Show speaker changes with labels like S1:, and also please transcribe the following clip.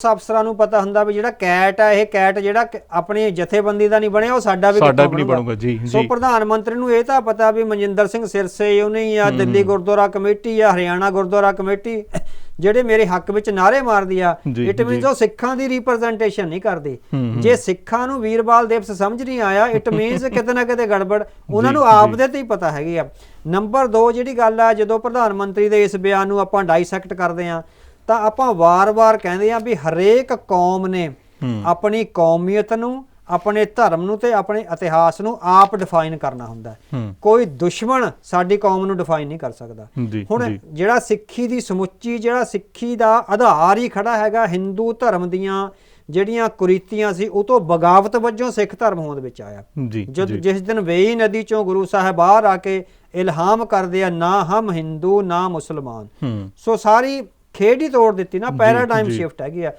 S1: ਅਫਸਰਾਂ ਨੂੰ ਪਤਾ ਹੁੰਦਾ ਵੀ ਜਿਹੜਾ ਕੈਟ ਆ ਇਹ ਕੈਟ ਜਿਹੜਾ ਆਪਣੀ ਜਥੇਬੰਦੀ ਦਾ ਨਹੀਂ ਬਣਿਆ ਉਹ ਸਾਡਾ ਵੀ
S2: ਸਾਡਾ ਵੀ ਨਹੀਂ ਬਣੂਗਾ ਜੀ
S1: ਸੋ
S2: ਜੀ
S1: ਪ੍ਰਧਾਨ ਮੰਤਰੀ ਨੂੰ ਇਹ ਤਾਂ ਪਤਾ ਵੀ ਮਨਜਿੰਦਰ ਸਿੰਘ ਸਿਰਸੇ ਉਹਨੇ ਹੀ ਆ ਦਿੱਲੀ ਗੁਰਦੁਆਰਾ ਕਮੇਟੀ ਆ ਹਰਿਆਣਾ ਗੁਰਦੁਆਰਾ ਕਮੇਟੀ ਜਿਹੜੇ ਮੇਰੇ ਹੱਕ ਵਿੱਚ ਨਾਰੇ ਮਾਰਦੀ ਆ ਇਟ ਮੀਨਸ। ਉਹ ਸਿੱਖਾਂ ਦੀ ਰਿਪਰੈਜ਼ੈਂਟੇਸ਼ਨ ਨਹੀਂ ਕਰਦੀ। ਜੇ ਸਿੱਖਾਂ ਨੂੰ ਵੀਰਬਾਲ ਦਿਵਸ ਸਮਝ ਨਹੀਂ ਆਇਆ ਇਟ ਮੀਨਸ ਕਿਤੇ ਨਾ ਕਿਤੇ ਗੜਬੜ ਉਹਨਾਂ ਨੂੰ। ਆਪ ਦੇ ਤੇ ਹੀ ਪਤਾ ਹੈਗੀ ਆ ਨੰਬਰ 2 ਜਿਹੜੀ ਗੱਲ ਆ ਜਦੋਂ ਪ੍ਰਧਾਨ ਮੰਤਰੀ ਦੇ ਇਸ ਬਿਆਨ ਨੂੰ ਆਪਾਂ ਡਾਈਸੈਕਟ ਕਰਦੇ ਆ ਤਾਂ ਆਪਾਂ ਵਾਰ-ਵਾਰ ਕਹਿੰਦੇ ਆ ਵੀ ਹਰੇਕ ਕੌਮ ਨੇ। ਆਪਣੀ ਕੌਮੀਅਤ ਨੂੰ ਆਪਣੇ ਧਰਮ ਨੂੰ ਤੇ ਆਪਣੇ ਇਤਿਹਾਸ ਨੂੰ ਆਪ ਡਿਫਾਈਨ ਕਰਨਾ ਹੁੰਦਾ ਹੈ। ਕੋਈ ਦੁਸ਼ਮਣ ਸਾਡੀ ਕੌਮ ਨੂੰ ਡਿਫਾਈਨ ਨਹੀਂ ਕਰ ਸਕਦਾ। ਹੁਣ ਜਿਹੜਾ ਸਿੱਖੀ ਦੀ ਸਮੁੱਚੀ ਜਿਹੜਾ ਸਿੱਖੀ ਦਾ ਆਧਾਰ ਹੀ ਖੜਾ ਹੈਗਾ ਹਿੰਦੂ ਧਰਮ ਦੀਆਂ ਜਿਹੜੀਆਂ ਕੁਰੀਤੀਆਂ ਸੀ ਉਹ ਤੋਂ ਬਗਾਵਤ ਵਜੋਂ ਸਿੱਖ ਧਰਮ ਹੋਂਦ ਵਿੱਚ ਆਇਆ। ਜਦ ਜਿਸ ਦਿਨ ਵੇਈ ਨਦੀ ਚੋਂ ਗੁਰੂ ਸਾਹਿਬ ਬਾਹਰ ਆ ਕੇ ਇਲਹਾਮ ਕਰਦੇ ਆ ਨਾ ਹਮ ਹਿੰਦੂ ਨਾ ਮੁਸਲਮਾਨ। ਸੋ ਸਾਰੀ ਖੇਡ ਹੀ ਤੋੜ ਦਿੱਤੀ ਨਾ ਪੈਰਾਡਾਈਮ। ਸ਼ਿਫਟ ਹੈਗੀ ਆ